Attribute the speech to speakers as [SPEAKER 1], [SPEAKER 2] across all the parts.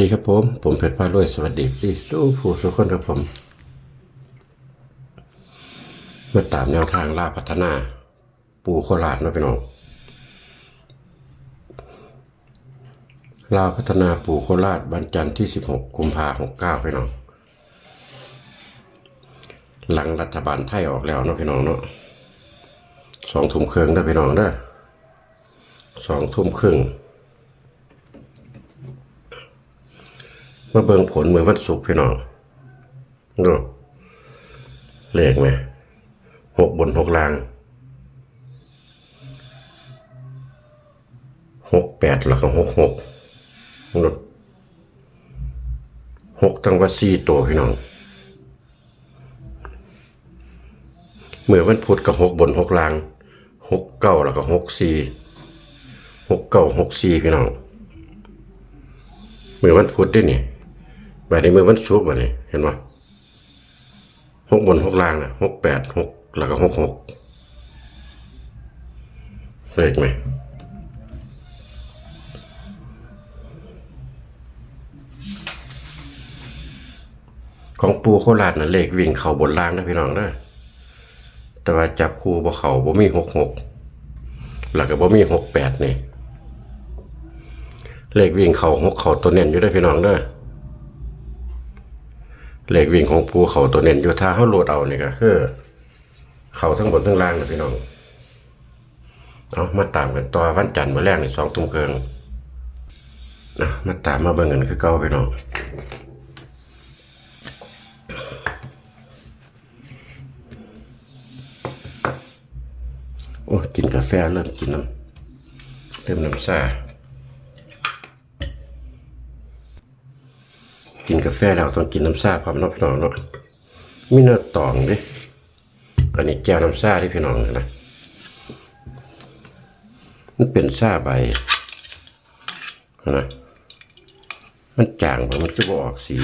[SPEAKER 1] สวัสดีครับผม ผมเพชรพารวย สวัสดีพี่สู้ผู้สุขคนครับผม มาตามแนวทางล่าพัฒนา ปูโคราชนาะพี่น้องลาพัฒนาปูโคราชวันจันทร์ที่ 16 กุมภาพันธ์69พี่น้อง หลังรัฐบาลไทยออกแล้วเนาะพี่น้องเนาะสองทุ่มครึ่งได้พี่น้องเด้อสองทุ่มครึ่ง มาเบิ่งผลเมื่อวันศุกร์พี่น้องดูเลขไหมหกบนหกล่างหกแปดแล้วก็หกหกดูหกตั้งว่าสี่ตัวพี่น้องเมื่อวันพุธกับหกบนหกล่างหกเก้าแล้วก็หกสี่หกเก้าหกสี่พี่น้องเมื่อวันพุธด้วยนี่ บัดนี้มือวันศุกร์บัดนี้เห็นไหมหกบนหกล่างนะหกแปดหกแล้วก็หกหกเลขไหมของปูโคราชน่ะเลขวิ่งเข่าบนล่างนะพี่น้องเด้อแต่ว่าจับคู่บ่เข่าบ่มีหกหกแล้วก็บ่มีหกแปดนี่เลขวิ่งเข่าหกเข่าตัวเน้นอยู่ได้พี่น้องเด้อ เลขวิ่งของปูเขาตัวเน้นอยู่ถ้าเขาโหลดเอานี่ก็คือเขาทั้งบนทั้งล่างนะพี่น้องเอามาตามกันต่อวันจันทร์มาแรกในสองทุ่มเกิงนะมาตามมาเบิ่งกันคือเก่าพี่น้องโอ้กินกาแฟเริ่มกินน้ำเริ่มน้ำซ่า กินกาแฟแล้วต้องกินน้ำซาพร้อมน้ำพี่น้องเนาะมีเนื้อตองดิอันนี้แก้วน้ำซาที่พี่น้องนะมันเป็นซาใบนะมันจางไปมันก็บออกสี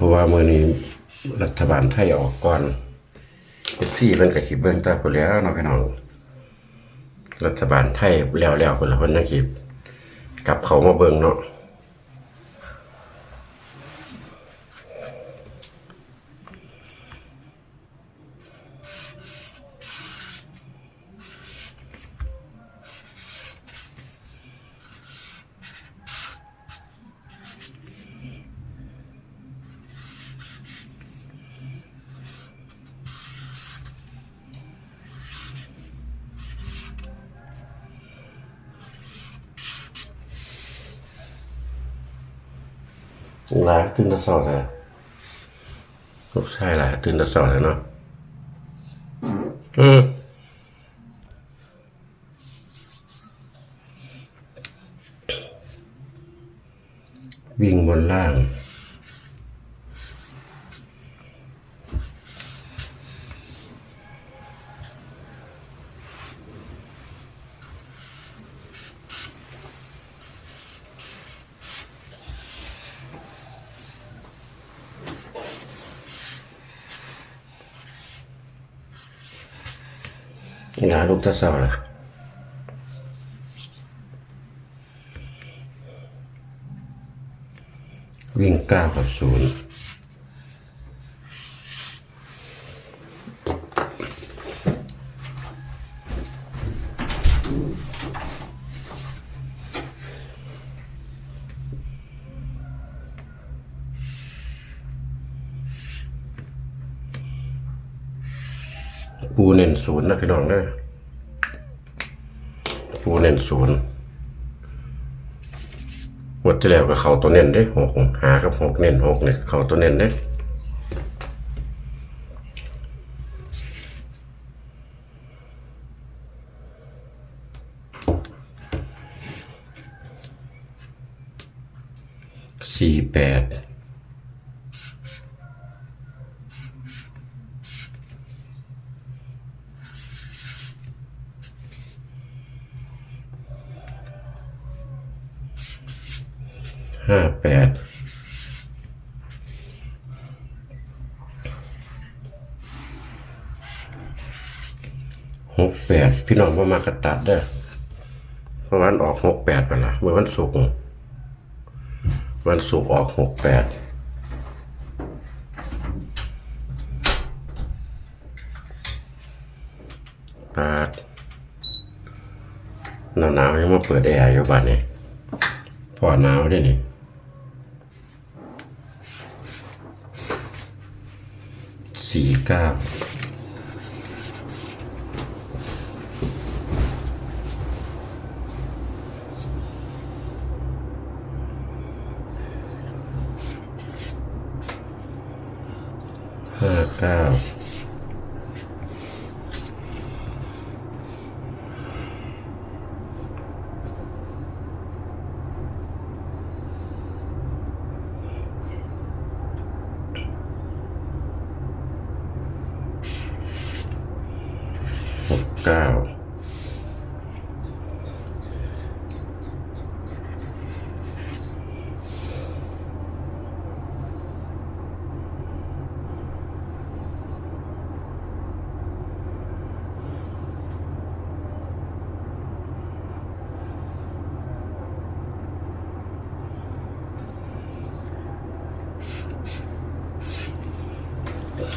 [SPEAKER 1] ราะว่ามื่อนี้รัฐบาลไทยออกก่อนพี่เพิ่นก็ขีดเบิ่งตาไปแล้วเนาะพี่น้อง รัฐบาลไทยแล้วแล้วพุ่นละเพิ่นจังคิดกลับเขามาเบิ่งเนาะ หลายตื่นตะสอดเลยลูกชายหลายตื่นตะสอดเลยเนาะอืมวิ่งบนล่าง หลายลูกแตะสอดเลยวิ่งเก้ากับศูนย์ ปูเน้นศูนย์นะพี่น้องเด้อปูเน้นศูนย์หมดที่แล้วก็เขาตัวเน้นได้หกหากับหกเน้นหกเนี่ยเขาตัวเน้นได้สี่แปด ห้าแปดหกแปดพี่น้องว่ามากระตัดเด้อเพราะวันออกหกแปดไปละเมื่อวันศุกร์วันศุกร์ออกหกแปดแปดหนาวหนาวๆยังมาเปิดแอร์อยู่บ้านนี่พอหนาวด้วยนี่ สี่เก้าห้าเก้า หกเก้า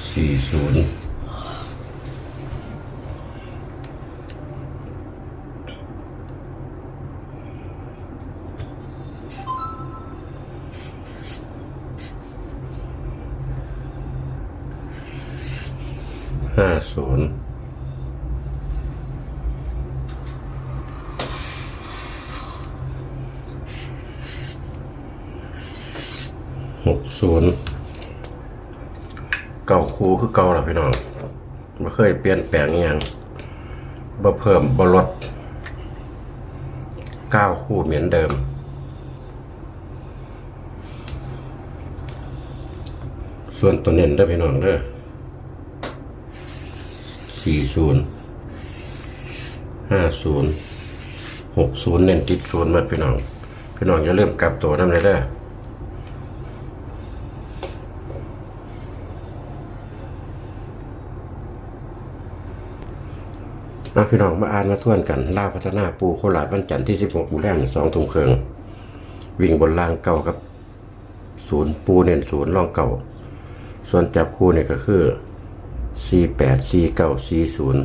[SPEAKER 1] สี่ศูนย์ ห้าศูนย์หกศูนย์เก่าคูคือเก่าล่ะพี่น้องไม่เคยเปลี่ยนแปลงอย่างบ่เพิ่มบ่ลดเก้าคู่เหมือนเดิมส่วนตัวเน้นได้พี่น้องเด้อ สี่ศูนย์ห้าศูนย์หกศูนย์เน้นติดศูนย์มัดพี่น้อง พี่น้องอย่าลืมกลับตัวน้ำเลยเด้อมาพี่น้องมาอ่านมาท่วนกันล่าพัฒนาปูโคราชวันจันทร์ที่สิบหกมูแรงสองทุ่มครึ่งวิ่งบนรางเก่ากับ ศูนย์ปูเน้นศูนย์รองเก่า ส่วนจับคู่เนี่ยก็คือ สี่แปดสี่เก้าสี่ศูนย์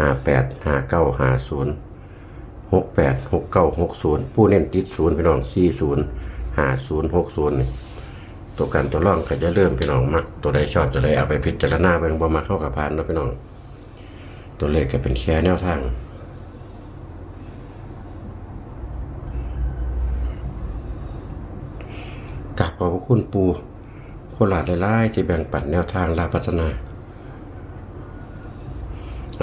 [SPEAKER 1] ห้าแปดห้าเก้าห้าศูนย์หกแปดหกเก้าหกศูนย์ผู้เน้นติดศูนย์พี่น้องสี่ศูนย์ห้าศูนย์หกศูนย์ตัวกันตัวร่องก็จะเริ่มพี่น้องมัก ตัวใดชอบตัวใดเอาไปพิจารณาเบิ่งบ่มาเข้ากับพานเนาะพี่น้อง ตัวเลขก็เป็นแค่แนวทางกับขอบคุณปูโคราชหลายๆที่แบ่งปันแนวทางลาพัฒนา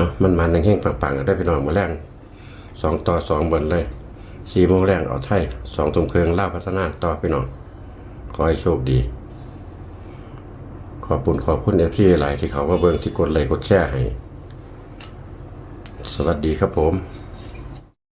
[SPEAKER 1] เอามันมันแห้งๆปังๆก็ได้พี่น้องมาแรงสองต่อสองบนเลยสี่โมงแรงเอาไทยสองตุ่มเครื่องล่าพัฒนาต่อพี่น้องขอให้โชคดี ขอบคุณขอบคุณเอฟซีหลายที่เขามาเบิ่งที่กดไลค์กดแชร์ให้ สวัสดีครับผม